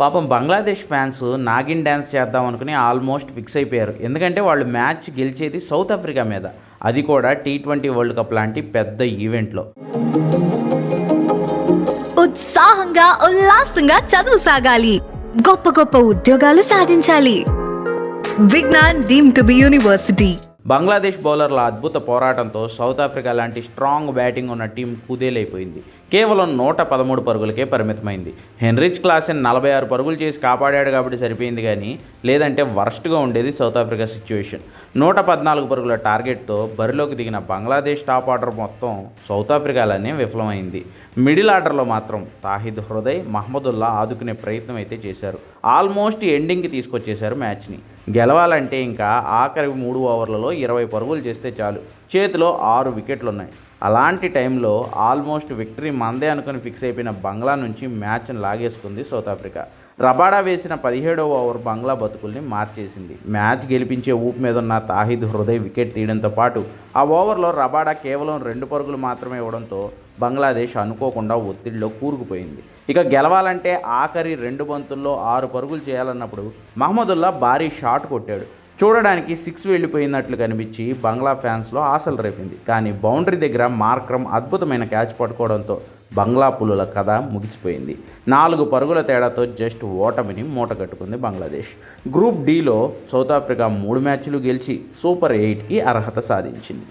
పాపం Bangladesh fans Nagin dance చేద్దాం అనుకుని ఆల్మోస్ట్ ఫిక్స్ అయిపోయారు. ఎందుకంటే వాళ్ళు మ్యాచ్ గెలిచేది సౌత్ ఆఫ్రికా మీద. అది కూడా టీ ట్వంటీ వరల్డ్ కప్ లాంటి పెద్ద ఈవెంట్లో. ఉత్సాహంగా ఉల్లాసంగా చదువు సాగాలి. గొప్ప గొప్ప ఉద్యోగాలు సాధించాలి. Vignan deem to be university. Bangladesh బౌలర్ల అద్భుత పోరాటంతో సౌత్ ఆఫ్రికా లాంటి స్ట్రాంగ్ బ్యాటింగ్ ఉన్న టీం కుదేలైపోయింది. కేవలం నూట పదమూడు పరుగులకే పరిమితమైంది. హెన్రిచ్ క్లాసెన్ నలభై ఆరు పరుగులు చేసి కాపాడాడు కాబట్టి సరిపోయింది కానీ లేదంటే వరస్ట్గా ఉండేది సౌత్ ఆఫ్రికా సిచ్యువేషన్. నూట పద్నాలుగు పరుగుల టార్గెట్తో బరిలోకి దిగిన బంగ్లాదేశ్ టాప్ ఆర్డర్ మొత్తం సౌత్ ఆఫ్రికాలోనే విఫలమైంది. మిడిల్ ఆర్డర్లో మాత్రం తాహిద్ హృదయ్ మహమ్మదుల్లా ఆదుకునే ప్రయత్నం అయితే చేశారు. ఆల్మోస్ట్ ఎండింగ్కి తీసుకొచ్చేశారు మ్యాచ్ని. గెలవాలంటే ఇంకా ఆఖరి మూడు ఓవర్లలో ఇరవై పరుగులు చేస్తే చాలు. చేతిలో ఆరు వికెట్లు ఉన్నాయి అలాంటి టైంలో ఆల్మోస్ట్ విక్టరీ మందే అనుకుని ఫిక్స్ అయిపోయిన బంగ్లా నుంచి మ్యాచ్ను లాగేసుకుంది సౌత్ ఆఫ్రికా. రబాడా వేసిన పదిహేడవ ఓవర్ బంగ్లా బతుకుల్ని మార్చేసింది. మ్యాచ్ గెలిపించే ఊపు మీద ఉన్న తాహిద్ హృదయ్ వికెట్ తీయడంతో పాటు ఆ ఓవర్లో రబాడా కేవలం రెండు పరుగులు మాత్రమే ఇవ్వడంతో బంగ్లాదేశ్ అనుకోకుండా ఒత్తిడిలో కూరుకుపోయింది. ఇక గెలవాలంటే ఆఖరి రెండు బంతుల్లో ఆరు పరుగులు చేయాలన్నప్పుడు మహమ్మదుల్లా భారీ షాట్ కొట్టాడు. చూడడానికి సిక్స్ వెళ్ళిపోయినట్లు కనిపించి బంగ్లా ఫ్యాన్స్లో ఆశలు రేపింది. కానీ బౌండరీ దగ్గర మార్క్రమ్ అద్భుతమైన క్యాచ్ పట్టుకోవడంతో బంగ్లా పులుల కథ ముగిసిపోయింది. నాలుగు పరుగుల తేడాతో జస్ట్ ఓటమిని మూటగట్టుకుంది బంగ్లాదేశ్. గ్రూప్ డిలో సౌత్ ఆఫ్రికా మూడు మ్యాచ్లు గెలిచి సూపర్ ఎయిట్కి అర్హత సాధించింది.